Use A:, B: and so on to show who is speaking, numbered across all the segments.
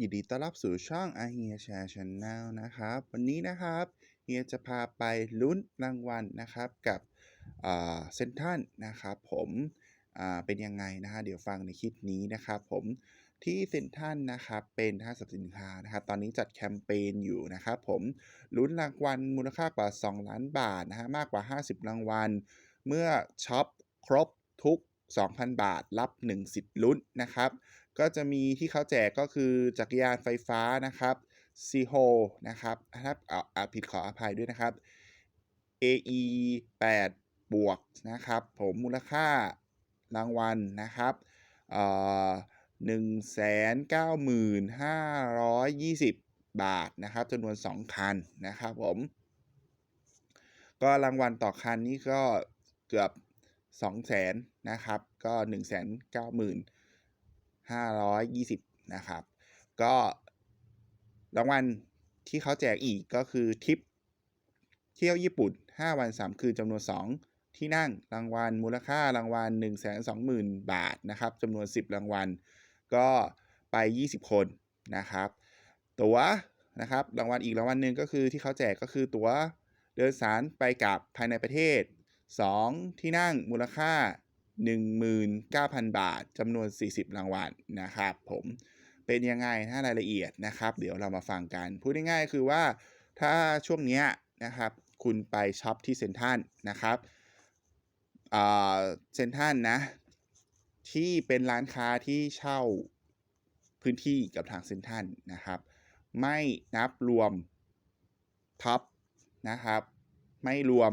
A: ยินดีต้อนรับสู่ช่องอาเฮียแชร์ชแนลนะครับ วันนี้นะครับเฮียจะพาไปลุ้นรางวัลนะครับกับเซนทันนะครับผมเป็นยังไงนะฮะเดี๋ยวฟังในคลิปนี้นะครับผมที่เซนทันนะครับเป็นห้างสรรพสินค้านะครับตอนนี้จัดแคมเปญอยู่นะครับผมลุ้นรางวัลมูลค่ากว่า 2 ล้านบาทนะฮะมากกว่า 50 รางวัล เมื่อช็อปครบทุก 2,000 บาท รับ 1 สิทธิ์ลุ้นนะครับ ก็จะมีที่เขาแจกก็คือจักรยานไฟฟ้านะครับซีโฮนะครับถ้าเอาเอาผิดขออภัยด้วยนะครับ AE 8 บวกนะครับ ผมมูลค่ารางวัลนะครับหนึ่งแสนเก้าหมื่นห้าร้อยยี่สิบบาทนะครับจำนวน 2 คันนะครับผม ก็รางวัลต่อคันนี้ก็เกือบ 2 0 0แสนนะครับ ก็ 1 9 0 0 0 520 นะครับ ก็รางวัลที่เขาแจกอีกก็คือทิปเที่ยวญี่ปุ่น 5 วัน 3 คืนจำนวน 2 ที่นั่งรางวัลมูลค่ารางวัล 120,000 บาทนะครับจำนวน 10 รางวัล ก็ไป 20 คนนะครับตั๋วนะครับรางวัลอีกรางวัลหนึ่งก็คือที่เขาแจกก็คือตั๋วเดินสารไปกลับภายในประเทศ 2 ที่นั่งมูลค่า 19,000 บาทจำนวน 40 รางวัลนะครับผมเป็นยังไงถ้ารายละเอียดนะครับ เดี๋ยวเรามาฟังกัน พูดง่ายๆคือว่าถ้าช่วงนี้นะครับ คุณไปช็อปที่เซ็นทรัลนะครับเซ็นทรัลนะ ที่เป็นร้านค้าที่เช่าพื้นที่กับทางเซ็นทรัลนะครับ ไม่นับรวมท็อปนะครับ ไม่รวม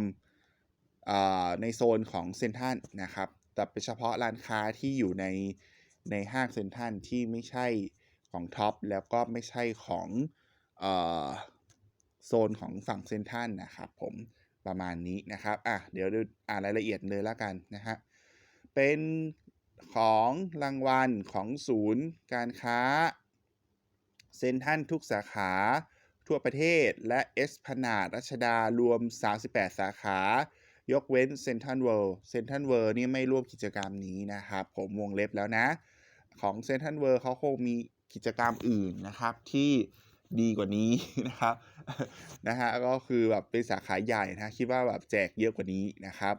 A: ในโซนของเซ็นทรัลนะครับ แต่เป็นเฉพาะร้านค้าที่อยู่ในในห้างเซ็นทรัลที่ไม่ใช่ของท็อปแล้วก็ไม่ใช่ของโซนของฝั่งเซ็นทรัลนะครับผมประมาณนี้นะครับ อะ เดี๋ยวดูอ่านรายละเอียดเลยล้วกันนะฮะ เป็นของรางวัลของศูนย์การค้า เซ็นทรัลทุกสาขาทั่วประเทศและเอสพนาดรัชดารวม 38 สาขา ยกเว้นเซนทันเวิลด์เซนทันเวิลด์นี่ไม่ร่วมกิจกรรมนี้นะครับ ผมวงเล็บแล้วนะ ของเซนทันเวิลด์เขาคงมีกิจกรรมอื่นนะครับที่ดีกว่านี้นะครับนะฮะก็คือแบบเป็นสาขาใหญ่นะคิดว่าแบบแจกเยอะกว่านี้นะครับ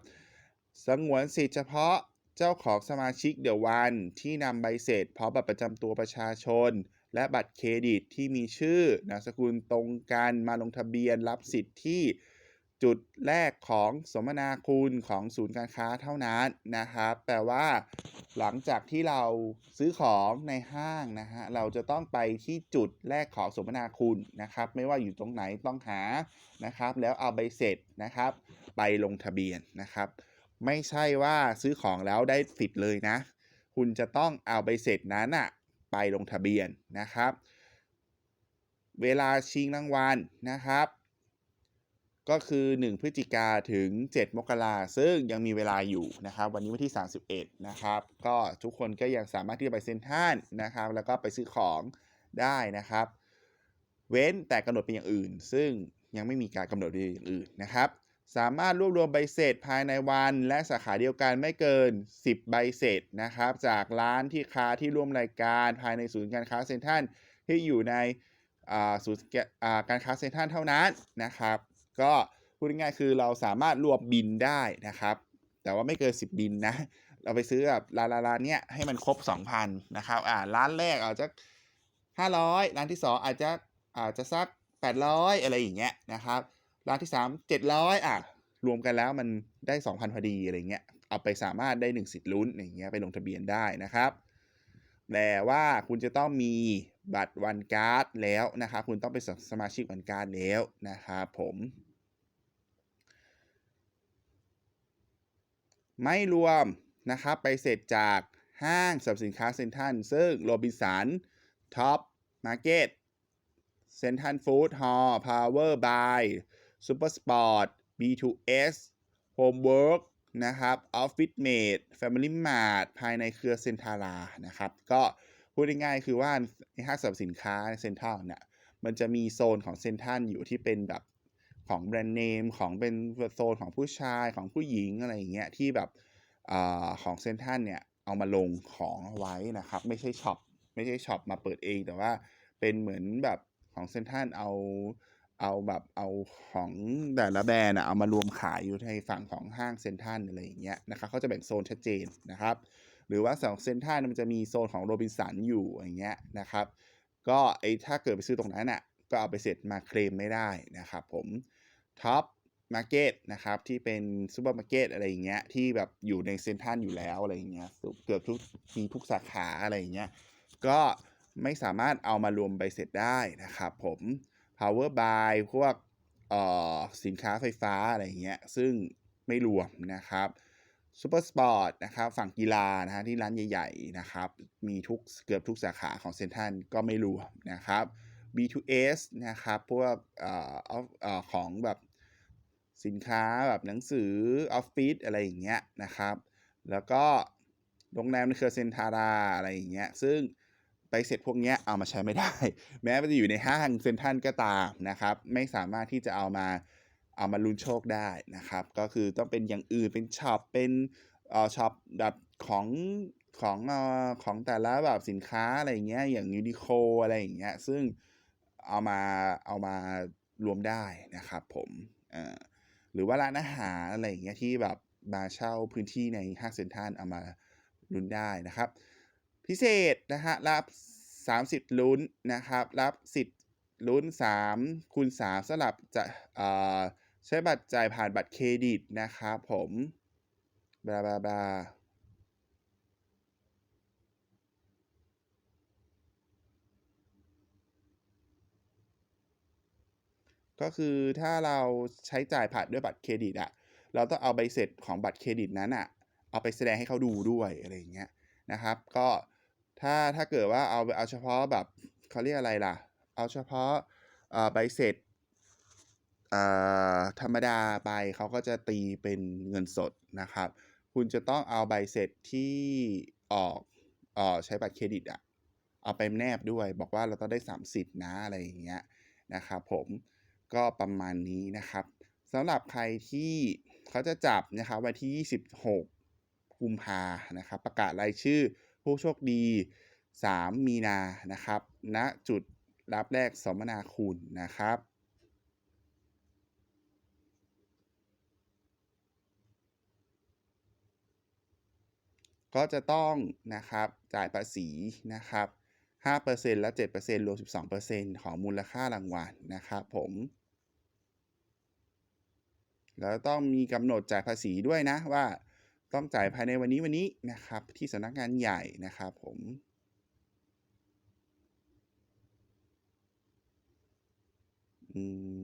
A: สงวนสิทธิเฉพาะเจ้าของสมาชิกเดวันที่นำใบเสร็จพร้อมบัตรประจำตัวประชาชน และบัตรเครดิตที่มีชื่อนามสกุลตรงกันมาลงทะเบียนรับสิทธิ์ที่ จุดแรกของสมนาคุณของศูนย์การค้าเท่านั้นนะครับแปลว่าหลังจากที่เราซื้อของในห้างนะฮะเราจะต้องไปที่จุดแรกของสมนาคุณนะครับ ไม่ว่าอยู่ตรงไหนต้องหานะครับ แล้วเอาใบเสร็จนะครับ ไปลงทะเบียนนะครับ ไม่ใช่ว่าซื้อของแล้วได้สิทธิ์เลยนะ คุณจะต้องเอาใบเสร็จนั้นอะไปลงทะเบียนนะครับ เวลาชิงรางวัลนะครับ ก็คือ 1 พฤศจิกาถึง 7 มกราซึ่งยังมีเวลาอยู่นะครับ วันนี้วันที่ 31 นะครับ ก็ทุกคนก็ยังสามารถที่จะไปเซ็นทรัลนะครับ แล้วก็ไปซื้อของได้นะครับ เว้นแต่กำหนดเป็นอย่างอื่น ซึ่งยังไม่มีการกำหนดเป็นอย่างอื่นนะครับ สามารถรวบรวมใบเสร็จภายในวัน และสาขาเดียวกันไม่เกิน 10 ใบเสร็จนะครับ จากร้านที่ค้าที่ร่วมรายการภายในศูนย์การค้าเซ็นทรัลที่อยู่ในศูนย์การค้าเซ็นทรัลเท่านั้นนะครับ ก็พูดง่ายๆคือเราสามารถรวมบินได้นะครับ แต่ว่าไม่เกิน 10 บินนะ เราไปซื้อแบบร้านร้านเนี้ยให้มันครบ 2,000นะครับอ่าร้านแรกอาจจะ500 ร้านที่ 2 อาจจะอาจจะสัก 800 อะไรอย่างเงี้ยนะครับ ร้านที่ 3 700อะรวมกันแล้วมันได้ 2,000 พอดีอะไรเงี้ยเอาไปสามารถได้ 1 สิทธิ์ลุ้นอย่างเงี้ยไปลงทะเบียนได้นะครับแต่ว่าคุณจะต้องมีบัตรวันการ์ดแล้วนะครับ คุณต้องเป็นสมาชิกวันการ์ดแล้วนะครับผม ไม่รวมนะครับไปเสร็จจากห้างสรรพสินค้าเซ็นทรัลซึ่งโรบินสันท็อปมาร์เก็ตเซ็นทรัลฟู้ดฮอลล์พาวเวอร์บายซูเปอร์สปอร์ต B2S Homework นะครับออฟฟิศเมดแฟมิลี่มาร์ทภายในเครือเซ็นทารานะครับ ก็พูดง่ายๆคือว่าในห้างสรรพสินค้าเซ็นทรัลเนี่ยมันจะมีโซนของเซ็นทรัลอยู่ที่เป็นแบบ ของแบรนด์เนมของเป็นโซนของผู้ชายของผู้หญิงอะไรอย่างเงี้ยที่แบบอของเซนทันเนี่ยเอามาลงของไว้นะครับ ไม่ใช่ช็อปไม่ใช่ช็อปมาเปิดเอง แต่ว่าเป็นเหมือนแบบของเซนทันเอาเอาแบบเอาของแต่ละแบรนด์อะเอามารวมขายอยู่ในฝั่งของห้างเซนทันอะไรอย่างเงี้ยนะครับเขาจะแบ่งโซนชัดเจนนะครับ หรือว่าสองเซนทันมันจะมีโซนของโรบินสันอยู่อย่างเงี้ยนะครับ ก็ไอ้ถ้าเกิดไปซื้อตรงนั้นอะก็เอาไปเสร็จมาเคลมไม่ได้นะครับผม ท็อปมาร์เก็ตนะครับที่เป็นซูเปอร์มาร์เก็ตอะไรอย่างเงี้ยที่แบบอยู่ในเซ็นทรัลอยู่แล้วอะไรอย่างเงี้ยเกือบทุกมีทุกสาขาอะไรอย่างเงี้ยก็ไม่สามารถเอามารวมใบเสร็จได้นะครับผม power buy พวกเอ่อสินค้าไฟฟ้าอะไรอย่างเงี้ยซึ่งไม่รวมนะครับซูเปอร์สปอร์ตนะครับฝั่งกีฬานะฮะที่ร้านใหญ่ๆนะครับมีทุกเกือบทุกสาขาของเซ็นทรัลก็ไม่รวมนะครับ B2S นะครับ พวกเอ่อเอ่อของแบบ สินค้าแบบหนังสือออฟฟิศอะไรอย่างเงี้ยนะครับ แล้วก็โรงแรมในเครือเซนทาราอะไรอย่างเงี้ยซึ่งไปเสร็จพวกเนี้ยเอามาใช้ไม่ได้ แม้มันจะอยู่ในห้างเซนทรัลก็ตามนะครับ ไม่สามารถที่จะเอามาเอามาลุ้นโชคได้นะครับ ก็คือต้องเป็นอย่างอื่นเป็นช็อปเป็นเอ่อช็อปแบบของของเอ่อของแต่ละแบบสินค้าอะไรอย่างเงี้ยอย่างยูนิโคอะไรอย่างเงี้ยซึ่งเอามาเอามารวมได้นะครับผมอ่อ หรือว่าร้านอาหารอะไรอย่างเงี้ยที่แบบมาเช่าพื้นที่ในห้างเซ็นทรัลเอามาลุ้นได้นะครับ พิเศษนะฮะรับ 30 ลุ้นนะครับ รับสิทธิ์ลุ้น 3คูณ3สลับจะเอ่อใช้บัตรจ่ายผ่านบัตรเครดิตนะครับผมบลาบลาบลา ก็คือถ้าเราใช้จ่ายผ่านด้วยบัตรเครดิตอะเราต้องเอาใบเสร็จของบัตรเครดิตนั้นอะเอาไปแสดงให้เขาดูด้วยอะไรอย่างเงี้ยนะครับ ก็ถ้าถ้าเกิดว่าเอาเอาเฉพาะแบบเขาเรียกอะไรล่ะ เอาเฉพาะเอ่อใบเสร็จเอ่อธรรมดาไปเขาก็จะตีเป็นเงินสดนะครับ คุณจะต้องเอาใบเสร็จที่ออกเอ่อใช้บัตรเครดิตอะเอาไปแนบด้วย บอกว่าเราต้องได้ 30 นะอะไรอย่างเงี้ยนะครับผม ก็ประมาณนี้นะครับสำหรับใครที่เขาจะจับนะครับวันที่ 26 กุมภานะครับ ประกาศรายชื่อผู้โชคดี 3 มีนานะครับณจุดรับแรกสมนาคุณนะครับก็จะต้องนะครับจ่ายภาษีนะครับ 5%และ 7%รวม 12%ของมูลค่ารางวัลนะครับผม แล้วต้องมีกำหนดจ่ายภาษีด้วยนะว่าต้องจ่ายภายในวันนี้วันนี้นะครับ ที่สำนักงานใหญ่นะครับผมอืม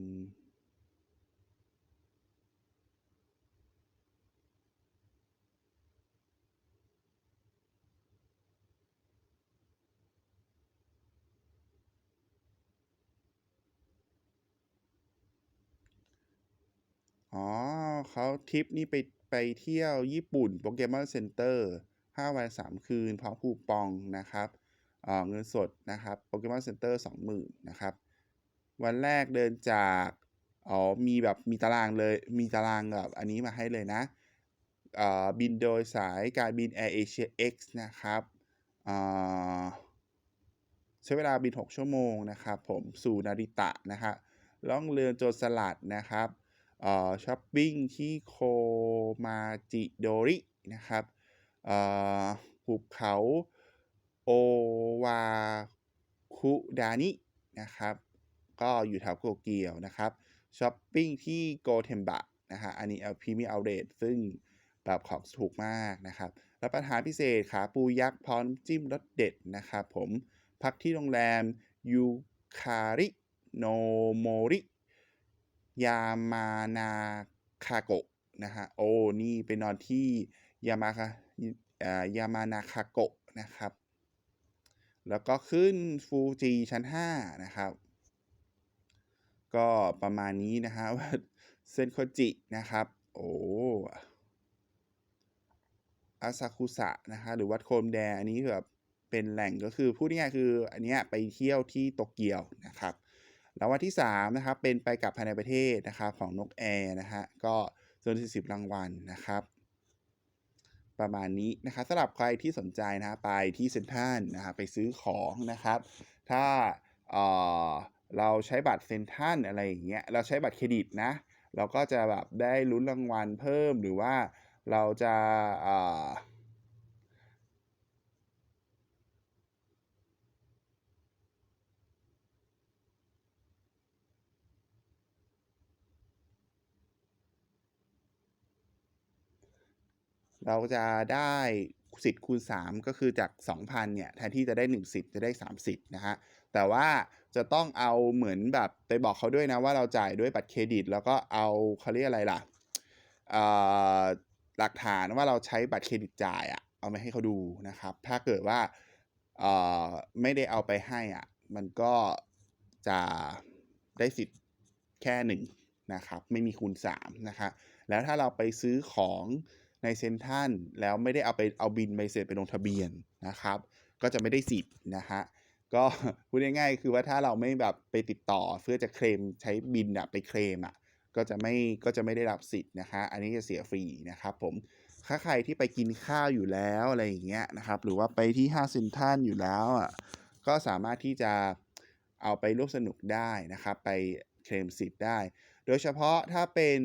A: อ๋อเขาทริปนี้ไปไปเที่ยวญี่ปุ่นโปเกมอนเซ็นเตอร์5วัน 3 คืนพร้อมคูปองนะครับเออเงินสดนะครับโปเกมอนเซ็นเตอร์20,000นะครับ วันแรกเดินจากอ๋อมีแบบมีตารางเลยมีตารางแบบอันนี้มาให้เลยนะเออบินโดยสายการบิน Air Asia X นะครับเออใช้เวลาบิน 6 ชั่วโมงนะครับ ผมสู่นาริตะนะครับล่องเรือโจรสลัดนะครับ ช้อปปิ้งที่โคมาจิโดรินะครับเอ่อหุบเขาโอวาคุดานินะครับ ก็อยู่แถวโกเกียวนะครับช้อปปิ้งที่โกเทมบะนะฮะอันนี้เอาพรีเมียมเอาเรทซึ่งแบบของถูกมากนะครับรับประทานพิเศษขาปูยักษ์พร้อมจิ้มรสเด็ดนะครับผมพักที่โรงแรมยูคาริโนโมริ ยามานาคาโกะนะฮะโอ้นี่ไปนอนที่ยามาคาเอ่อยามานาคาโกะนะครับ แล้วก็ขึ้นฟูจิชั้น 5 นะครับ ก็ประมาณนี้นะฮะว่าเซนโคจินะครับ โอ้อาซาคุสะนะฮะหรือวัดโคมแด อันนี้แบบเป็นแหล่งก็คือพูดง่ายๆคืออันเนี้ยไปเที่ยวที่โตเกียวนะครับ แล้ววันที่3นะครับเป็นไปกับภายในประเทศนะครับของนกแอร์นะฮะก็ส่วน40รางวัลนะครับประมาณนี้นะครับสำหรับใครที่สนใจนะไปที่เซ็นทรัลนะครับไปซื้อของนะครับ ถ้าเออเราใช้บัตรเซ็นทรัลอะไรอย่างเงี้ยเราใช้บัตรเครดิตนะเราก็จะแบบได้ลุ้นรางวัลเพิ่มหรือว่าเราจะ เราจะได้สิทธิ์คูณ 3 ก็คือจาก 2,000 เนี่ย แทนที่จะได้ 1 สิทธิ์จะได้ 3 สิทธิ์นะฮะ แต่ว่าจะต้องเอาเหมือนแบบไปบอกเขาด้วยนะว่าเราจ่ายด้วยบัตรเครดิต แล้วก็เอาเขาเรียกอะไรล่ะอ่อหลักฐานว่าเราใช้บัตรเครดิตจ่ายอะเอามาให้เขาดูนะครับ ถ้าเกิดว่าเอ่อไม่ได้เอาไปให้อะมันก็จะได้สิทธิ์แค่หนึ่งนะครับ ไม่มีคูณ3นะคะแล้วถ้าเราไปซื้อของ ในเซ็นทรัลแล้วไม่ได้เอาไปเอาบินใบเสร็จไปลงทะเบียนนะครับ ก็จะไม่ได้สิทธิ์นะฮะก็พูดง่ายๆคือว่าถ้าเราไม่แบบไปติดต่อเพื่อจะเคลมใช้บินอะไปเคลมอะก็จะไม่ก็จะไม่ได้รับสิทธิ์นะคะ อันนี้จะเสียฟรีนะครับผมถ้าใครที่ไปกินข้าวอยู่แล้วอะไรอย่างเงี้ยนะครับ หรือว่าไปที่ห้างเซ็นทรัลอยู่แล้วอะก็สามารถที่จะเอาไปร่วมสนุกได้นะครับ ไป เคลมสิทธิ์ได้ โดยเฉพาะถ้าเป็น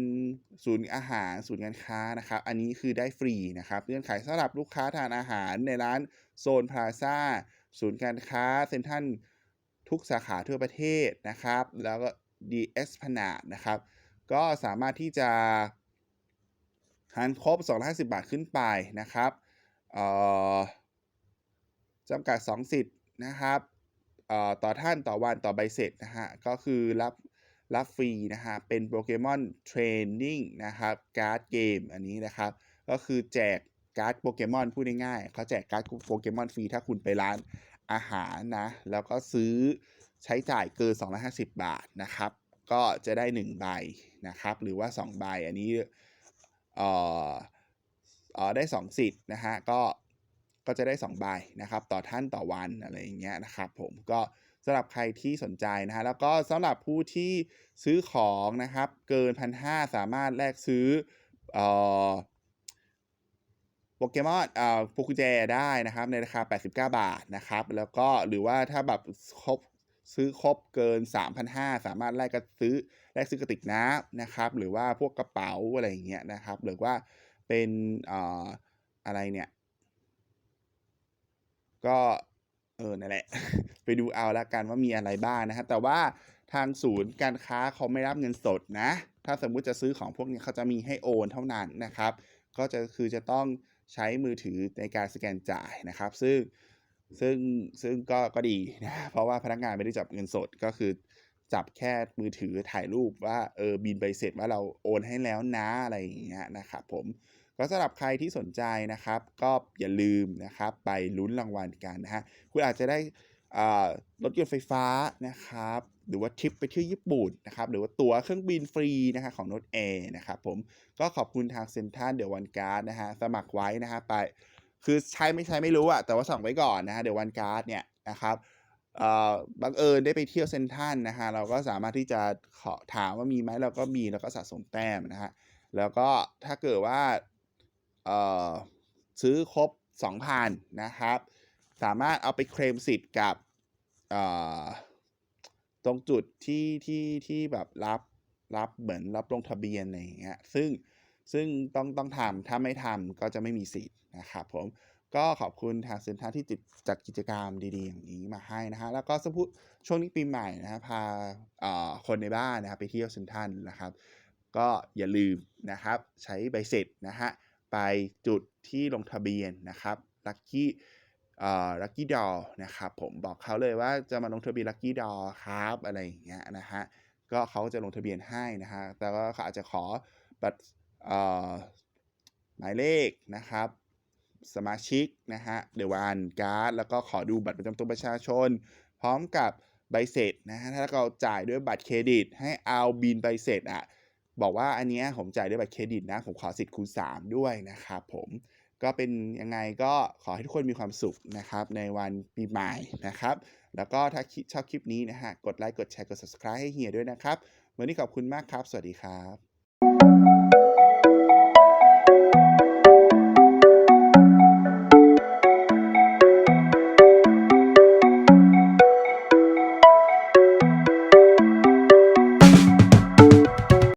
A: ศูนย์อาหารศูนย์การค้านะครับ อันนี้คือได้ฟรีนะครับเงื่อนไขสำหรับลูกค้าทานอาหารในร้านโซนพลาซ่าศูนย์การค้าเซ็นทรัลทุกสาขาทั่วประเทศนะครับ แล้วก็ดีเอสพนาดนะครับ ก็สามารถที่จะทานครบ 250 บาทขึ้นไปนะครับเอ่อจำกัด 2 สิทธิ์นะครับเอ่อต่อท่านต่อวันต่อใบเสร็จนะฮะ ก็คือรับ รับฟรีนะฮะเป็นโปเกมอนเทรนนิ่งนะครับการ์ดเกมอันนี้นะครับ ก็คือแจกการ์ดโปเกมอนพูดง่ายๆเขาแจกการ์ดโปเกมอนฟรีถ้าคุณไปร้านอาหารนะ แล้วก็ซื้อใช้จ่ายเกิน 250 บาทนะครับ ก็จะได้ 1 ใบนะครับ หรือว่า 2 ใบ อันนี้เอ่อเอ่อได้ 2 สิทธิ์นะฮะก็ก็จะได้ 2 ใบนะครับ ต่อท่านต่อวันอะไรอย่างเงี้ยนะครับ ผมก็ สำหรับใครที่สนใจนะฮะแล้วก็สำหรับผู้ที่ซื้อของนะครับเกินพันห้าสามารถแลกซื้อโปเกมอนเอ่อพวกกุญแจได้นะครับในราคา 89 บาทนะครับ แล้วก็หรือว่าถ้าแบบครบซื้อครบเกิน 3,500 สามารถแลกกระซื้อแลกซื้อกระติกน้ำนะครับ หรือว่าพวกกระเป๋าอะไรอย่างเงี้ยนะครับ หรือว่าเป็นอ่ออะไรเนี่ย ก็ เออนั่นแหละ ไปดูเอาละกันว่ามีอะไรบ้างนะครับแต่ว่าทางศูนย์การค้าเขาไม่รับเงินสดนะ ถ้าสมมุติจะซื้อของพวกนี้เขาจะมีให้โอนเท่านั้นนะครับ ก็จะคือจะต้องใช้มือถือในการสแกนจ่ายนะครับ ซึ่งซึ่งซึ่งก็ก็ดีนะเพราะว่าพนักงานไม่ได้จับเงินสดก็คือ จับแค่มือถือถ่ายรูปว่าเออบินใบเสร็จว่าเราโอนให้แล้วนะอะไรอย่างเงี้ยนะครับผม ก็สำหรับใครที่สนใจนะครับ ก็อย่าลืมนะครับไปลุ้นรางวัลกันนะฮะคุณอาจจะได้รถยนต์ไฟฟ้านะครับหรือว่าทริปไปเที่ยวญี่ปุ่นนะครับหรือว่าตั๋วเครื่องบินฟรีนะครับของ Note Air นะครับผมก็ขอบคุณทางเซ็นทรัลเดี๋ยววันการ์ดนะฮะสมัครไว้นะฮะไป คือใช้ไม่ใช้ไม่รู้อะแต่ว่าสั่งไว้ก่อนนะฮะเดี๋ยววันการ์ดเนี่ยนะครับเอ่อบังเอิญได้ไปเที่ยวเซนทรัลนะฮะเราก็สามารถที่จะขอถามว่ามีไหมเราก็มีแล้วก็สะสมแต้มนะฮะแล้วก็ถ้าเกิดว่า ซื้อครบ 2,000 นะครับ สามารถเอาไปเคลมสิทธิ์กับเออตรงจุดที่ที่ที่แบบรับรับเหมือนรับลงทะเบียนอะไรอย่างเงี้ยซึ่งซึ่งต้องต้องทำถ้าไม่ทำก็จะไม่มีสิทธิ์นะครับผมก็ขอบคุณทางเซ็นทรัลที่จิดจัดกิจกรรมดีๆ อย่างนี้มาให้นะฮะ แล้วก็สมมุติช่วงนี้ปีใหม่นะฮะพาเอ่อคนในบ้านนะครับไปเที่ยวเซ็นทรัลนะครับ ก็อย่าลืมนะครับใช้ใบเสร็จนะฮะ ไปจุดที่ลงทะเบียนนะครับลัคกี้เอ่อลัคกี้ดอนะครับผมบอกเขาเลยว่าจะมาลงทะเบียนลัคกี้ดอครับอะไรอย่างเงี้ยนะฮะก็เขาจะลงทะเบียนให้นะฮะแต่ว่าเขาอาจจะขอบัตรเอ่อหมายเลขนะครับ สมาชิกนะฮะเดวันการ์ดแล้วก็ขอดูบัตรประจำตัวประชาชน พร้อมกับใบเสร็จนะฮะถ้าเราจ่ายด้วยบัตรเครดิต ให้เอาบินใบเสร็จอะ บอกว่าอันนี้ผมจ่ายด้วยบัตรเครดิตนะ ผมขอสิทธิ์คูณ3ด้วยนะครับผมก็เป็นยังไงก็ขอให้ทุกคนมีความสุขนะครับ ในวันปีใหม่นะครับ แล้วก็ถ้าชอบคลิปนี้นะฮะ กดไลค์ กดแชร์ กด subscribe ให้เฮียด้วยนะครับ วันนี้ขอบคุณมากครับ สวัสดีครับ